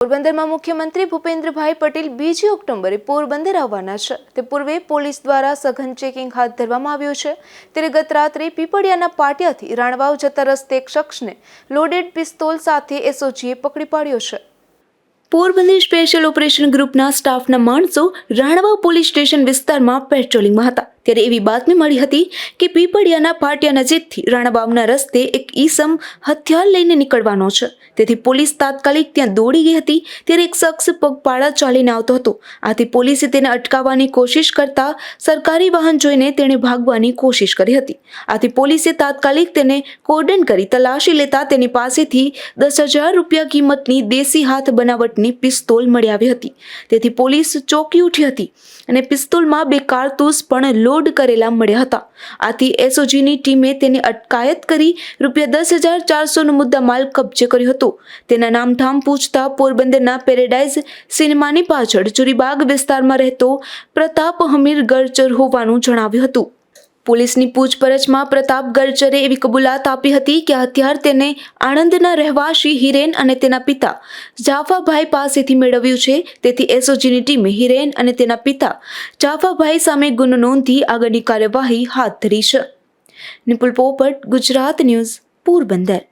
પોરબંદરમાં મુખ્યમંત્રી ભૂપેન્દ્રભાઈ પટેલ બીજી ઓક્ટોબરે પોરબંદર આવવાના છે. તે પૂર્વે પોલીસ દ્વારા સઘન ચેકિંગ હાથ ધરવામાં આવ્યું છે. ત્યારે ગત રાત્રે પીપળિયાના પાટિયાથી રાણવાવ જતા રસ્તે એક શખ્સને લોડેડ પિસ્તોલ સાથે એસઓજીએ પકડી પાડ્યો છે. પોરબંદર સ્પેશિયલ ઓપરેશન ગ્રુપના સ્ટાફના માણસો રાણવા પોલીસ સ્ટેશન વિસ્તારમાં પેટ્રોલિંગમાં હતા. ત્યારે એવી બાતમી મળી હતી કે પીપળિયાના પાટિયા નજીકથી રાણાબાવના રસ્તે એક ઈસમ હથિયાર લઈને નીકળવાનો છે. તેથી પોલીસ તાત્કાલિક ત્યાં દોડી ગઈ હતી, ત્યારે એક શખ્સ પગપાળા ચાલીને આવતો હતો. આથી પોલીસે તેને અટકાવવાની કોશિશ કરતા સરકારી વાહન જોઈને તેણે ભાગવાની કોશિશ કરી હતી. આથી પોલીસે તાત્કાલિક તેને કોર્ડન કરી તલાશી લેતા તેની પાસેથી દસ હજાર રૂપિયા કિંમતની દેશી હાથ બનાવટની પિસ્તોલ મળી આવી હતી. તેથી પોલીસ ચોંકી ઉઠી હતી અને પિસ્તોલમાં બે કારતૂસ પણ લોડ કરેલા મળ્યા હતા. આથી એસઓજીની ટીમે તેની અટકાયત કરી રૂપિયા દસ હજાર ચારસોનો મુદ્દા માલ કબજે કર્યો હતો. તેના નામઠામ પૂછતા પોરબંદરના પેરેડાઇઝ સિનેમાની પાછળ ચુરીબાગ વિસ્તારમાં રહેતો પ્રતાપ હમીર ગરચર હોવાનું જણાવ્યું હતું. પોલીસની પૂછપરછમાં પ્રતાપ ગર્જરે એવી કબૂલાત આપી હતી કે હથિયાર તેને આણંદના રહેવાસી હિરેન અને તેના પિતા જાફાભાઈ પાસેથી મેળવ્યું છે. તેથી એસઓજીની ટીમે હિરેન અને તેના પિતા જાફાભાઈ સામે ગુનો નોંધી આગળની કાર્યવાહી હાથ ધરી છે. નિપુલ પોપટ, ગુજરાત ન્યૂઝ, પોરબંદર.